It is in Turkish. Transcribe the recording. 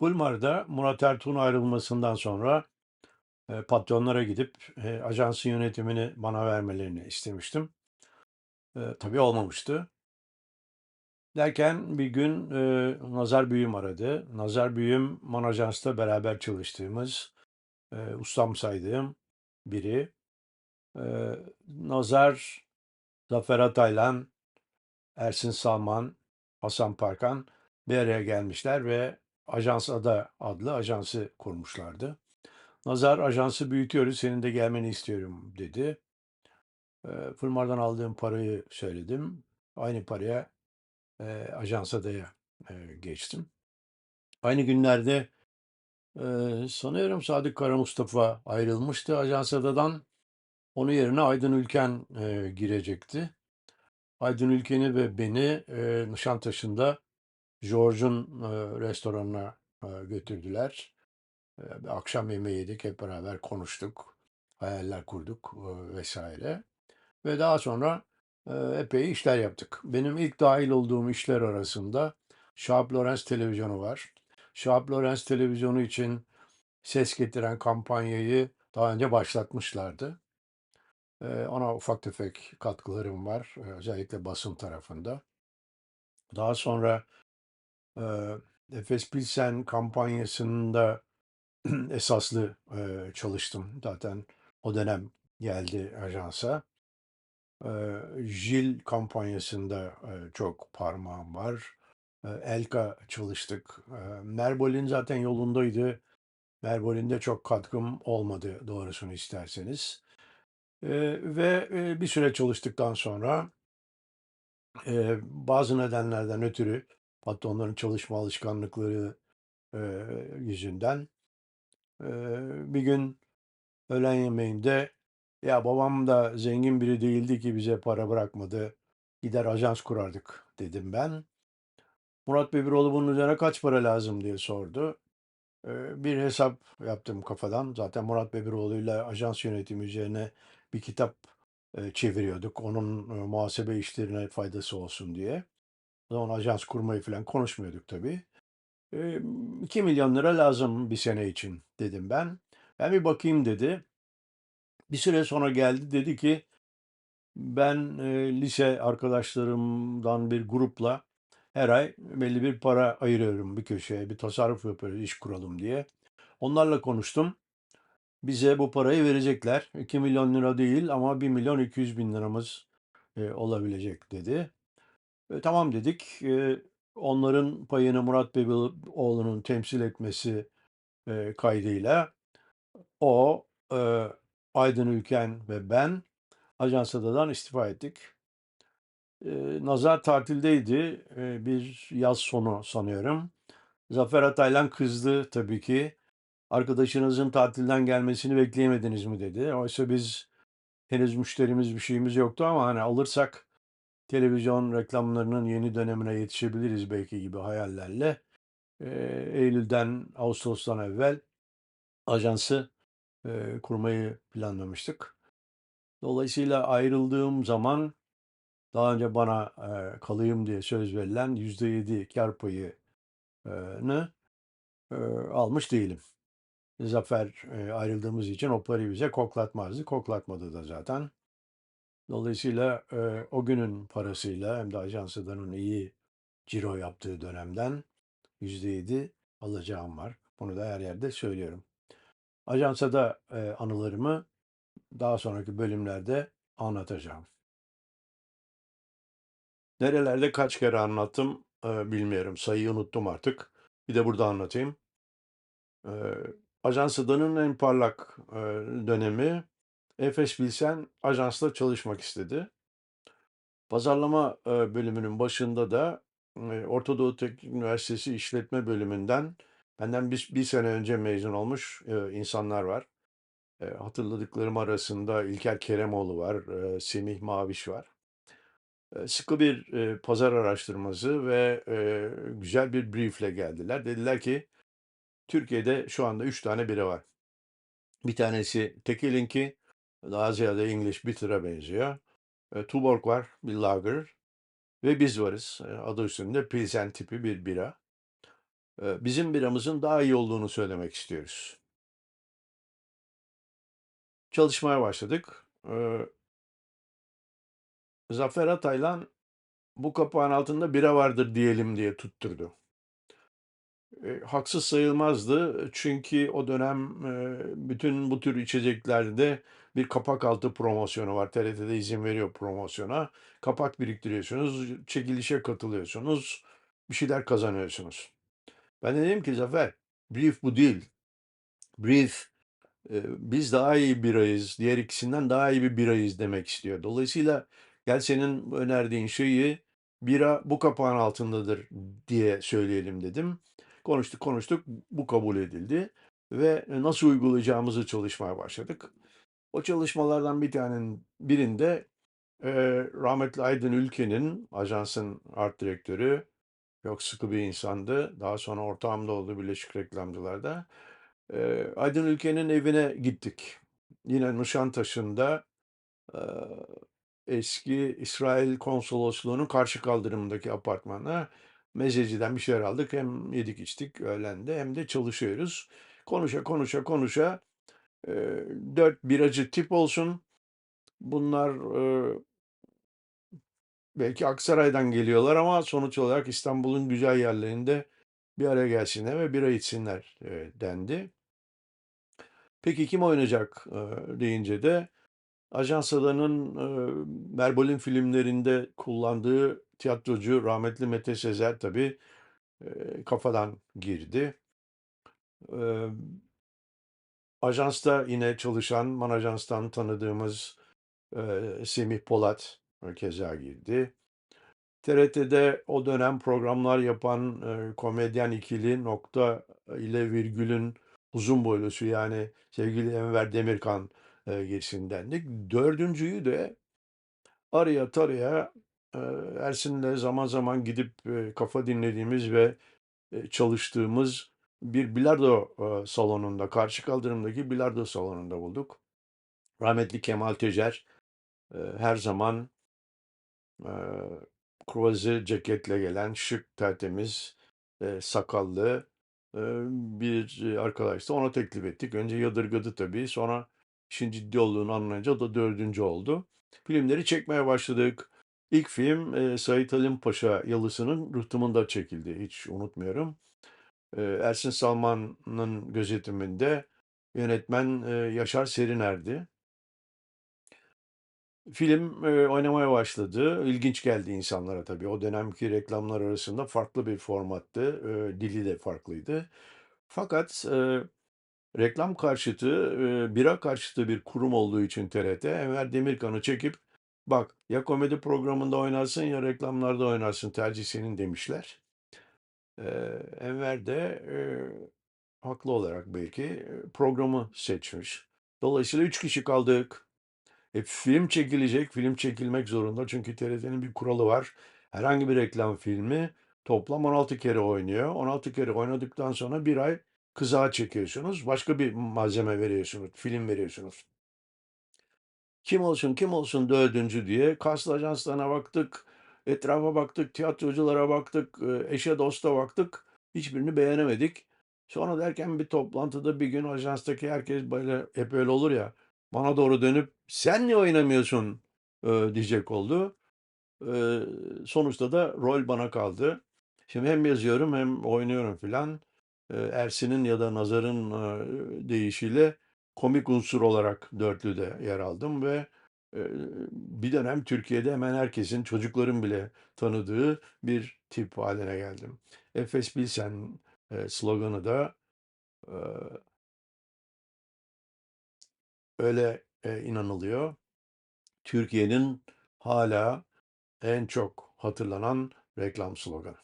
Bulmar'da Murat Ertuğ'un ayrılmasından sonra, eee, patronlara gidip, eee, ajansın yönetimini bana vermelerini istemiştim. Eee, tabii olmamıştı. Derken bir gün, eee, Nazar Büyüm aradı. Nazar Büyüm, Monajans'ta beraber çalıştığımız, eee, ustam saydığım biri. Eee, Nazar, Zafer Ataylan, Ersin Salman, Hasan Parkan bir araya gelmişler ve Ajans Ada adlı ajansı kurmuşlardı. Nazar, "Ajansı büyütüyoruz, senin de gelmeni istiyorum." dedi. Eee, Fulmar'dan aldığım parayı söyledim. Aynı paraya, eee, Ajans Ada'ya, eee, geçtim. Aynı günlerde, eee, sanıyorum Sadık Karamustafa ayrılmıştı Ajans Ada'dan. Onun yerine Aydın Ülken, eee, girecekti. Aydın Ülken'i ve beni, eee, Nişantaşı'nda George'un, restoranına, götürdüler. Akşam yemeği yedik, hep beraber konuştuk, hayaller kurduk, vs. ve daha sonra, epey işler yaptık. Benim ilk dâhil olduğum işler arasında Sharp Lawrence televizyonu var. Sharp Lawrence televizyonu için ses getiren kampanyayı daha önce başlatmışlardı. Ona ufak tefek katkılarım var, özellikle basın tarafında. Daha sonra, eee, Efes Pilsen kampanyasında esaslı, eee, çalıştım. Zaten o dönem geldi ajansa. Eee, Jil kampanyasında, eee, çok parmağım var. Eee, Elka çalıştık. Eee, Merbol'in zaten yolundaydı. Merbol'in çok katkım olmadı doğrusunu isterseniz. Eee, ve, eee, bir süre çalıştıktan sonra eee, bazı nedenlerden ötürü patronların çalışma alışkanlıkları, eee, yüzünden, eee, bir gün öğlen yemeğinde, "Ya, babam da zengin biri değildi ki bize para bırakmadı, gider ajans kurardık." dedim ben. Murat Bebiroğlu bunun üzerine "Kaç para lazım?" diye sordu. Eee, bir hesap yaptım kafadan. Zaten Murat Bebiroğlu'yla ajans yönetimi üzerine bir kitap, çeviriyorduk. Onun, muhasebe işlerine faydası olsun diye. O zaman ajans kurmayı filan konuşmuyorduk tabii. Emm, "€2.000.000 lazım 1 sene için." dedim ben. "Ben bir bakayım." dedi. Bir süre sonra geldi, dedi ki, "Ben, eee, lise arkadaşlarımdan bir grupla her ay belli bir para ayırıyorum bir köşeye, bir tasarruf yapıyoruz iş kuralım diye. Onlarla konuştum. Bize bu parayı verecekler. €2.000.000 değil ama €1.200.000'ımız, eee, olabilecek." dedi. E, "Tamam." dedik. Eee, onların payını Murat Bebiroğlu'nun temsil etmesi, eee, kaydıyla o, eee, Aydın Ülken ve ben Ajans Ada'dan istifa ettik. Eee, Nazar tatildeydi. Eee, bir yaz sonu sanıyorum. Zafer Ataylan kızdı tabii ki. "Arkadaşınızın tatilden gelmesini bekleyemediniz mi?" dedi. Oysa biz henüz müşterimiz, bir şeyimiz yoktu ama, hani, alırsak televizyon reklamlarının yeni dönemine yetişebiliriz belki gibi hayallerle, eee, eylülden, ağustostan evvel ajansı, eee, kurmayı planlamıştık. Dolayısıyla ayrıldığım zaman daha önce bana, eee, kalayım diye söz verilen %7 kâr payı eee, nı, eee, almış değilim. Zafer, eee, ayrıldığımız için o parayı bize koklatmazdı. Koklatmadı da zaten. Dolayısıyla, eee, o günün parasıyla hem de Ajans Ada'nın iyi ciro yaptığı dönemden %7 alacağım var. Bunu da her yerde söylüyorum. Ajans Ada, eee, anılarımı daha sonraki bölümlerde anlatacağım. Nerelerde kaç kere anlattım, eee, bilmiyorum. Sayıyı unuttum artık. Bir de burada anlatayım. Eee, Ajans en parlak, eee, dönemi Efes Pilsen ajansla çalışmak istedi. Pazarlama, bölümünün başında da, Orta Doğu Teknik Üniversitesi İşletme Bölümünden benden bis 1 sene önce mezun olmuş, insanlar var. Hatırladıklarım arasında İlker Keremoğlu var, Semih Maviş var. Sıkı bir, pazar araştırması ve, güzel bir brief'le geldiler. Dediler ki, "Türkiye'de şu anda 3 tane bira var. Bir tanesi Tekel'inki, daha ziyade English Bitter'a benziyor. Eee, Tuborg var, bir lager ve biz varız. Eee, adı üstünde Pilsen tipi bir bira." Eee, bizim biramızın daha iyi olduğunu söylemek istiyoruz. Çalışmaya başladık. Eee Zafer Ataylan bu kapağın altında bira vardır diyelim diye tutturdu. Haksız sayılmazdı çünkü o dönem, bütün bu tür içeceklerde bir kapak altı promosyonu var. TRT'de izin veriyor promosyona. Kapak biriktiriyorsunuz, çekilişe katılıyorsunuz, bir şeyler kazanıyorsunuz. Ben de dedim ki Zafer, brief bu değil. Brief, biz daha iyi birayız, diğer ikisinden daha iyi bir birayız demek istiyor. Dolayısıyla gel senin önerdiğin şeyi bira bu kapağın altındadır diye söyleyelim dedim. Konuştuk konuştuk, bu kabul edildi ve nasıl uygulayacağımızı çalışmaya başladık. O çalışmalardan bir tanenin birinde, eee, rahmetli Aydın Ülken'in, ajansın art direktörü, çok sıkı bir insandı. Daha sonra ortağım da oldu Birleşik Reklamcılar'da. Eee, Aydın Ülken'in evine gittik. Yine Nişantaşı'nda, eee, eski İsrail Konsolosluğu'nun karşı kaldırımındaki apartmana mezeciden bir şeyler aldık. Hem yedik içtik öğlen de hem de çalışıyoruz. Konuşa konuşa konuşa, eee, 4 biracı tip olsun. Bunlar, eee belki Aksaray'dan geliyorlar ama sonuç olarak İstanbul'un güzel yerlerinde bir araya gelsinler ve bira içsinler, eee, dendi. Peki kim oynayacak, eee, deyince de Ajans Adan'ın, eee, Berbol'ün filmlerinde kullandığı tiyatrocu rahmetli Mete Sezer tabii, eee, kafadan girdi. Emm ajansta yine çalışan, Manajans'tan tanıdığımız, eee, Semih Polat keza girdi. TRT'de o dönem programlar yapan, eee, komedyen ikili Nokta ile Virgül'ün uzun boylusu yani sevgili Enver Demirkan, eee, girsin dendi. 4'üncüyü de araya taraya, Ersin'le zaman zaman gidip, kafa dinlediğimiz ve, çalıştığımız bir bilardo, salonunda, karşı kaldırımdaki bilardo salonunda bulduk. Rahmetli Kemal Tecer, her zaman, eee, kruvaze ceketle gelen, şık, tertemiz, sakallı, bir arkadaştı. Ona teklif ettik. Önce yadırgadı tabii. Sonra işin ciddi olduğunu anlayınca o da 4'üncü oldu. Filmleri çekmeye başladık. İlk film, eee, Sait Halim Paşa Yalısı'nın rıhtımında çekildi. Hiç unutmuyorum. Eee, Ersin Salman'ın gözetiminde yönetmen, eee, Yaşar Seriner'di. Film, eee, oynamaya başladı. İlginç geldi insanlara tabii. O dönemki reklamlar arasında farklı bir formattı. Eee, dili de farklıydı. Fakat, eee, reklam karşıtı, eee, bira karşıtı bir kurum olduğu için TRT, Enver Demirkan'ı çekip "Bak, ya komedi programında oynarsın ya reklamlarda oynarsın, tercih senin." demişler. Eee, Enver de, eee, haklı olarak belki, programı seçmiş. Dolayısıyla 3 kişi kaldık. E, film çekilecek, film çekilmek zorunda çünkü TRT'nin bir kuralı var. Herhangi bir reklam filmi toplam 16 kere oynuyor. 16 kere oynadıktan sonra 1 ay kızağa çekiyorsunuz. Başka bir malzeme veriyorsunuz, film veriyorsunuz. Kim olsun, kim olsun 4'üncü diye kast ajanslarına baktık, etrafa baktık, tiyatroculara baktık, eee, eşe dosta baktık. Hiçbirini beğenemedik. Sonra derken bir toplantıda bir gün ajanstaki herkes böyle, hep öyle olur ya, bana doğru dönüp "Sen niye oynamıyorsun?" eee, diyecek oldu. Eee, sonuçta da rol bana kaldı. Şimdi hem yazıyorum hem oynuyorum filan. Ersin'in ya da Nazar'ın, eee, deyişiyle komik unsur olarak dörtlüde yer aldım ve, bir dönem Türkiye'de hemen herkesin, çocukların bile tanıdığı bir tip hâline geldim. "Efes Pilsen" eee, sloganı da, öyle, eee, inanılıyor. Türkiye'nin hâlâ en çok hatırlanan reklam sloganı.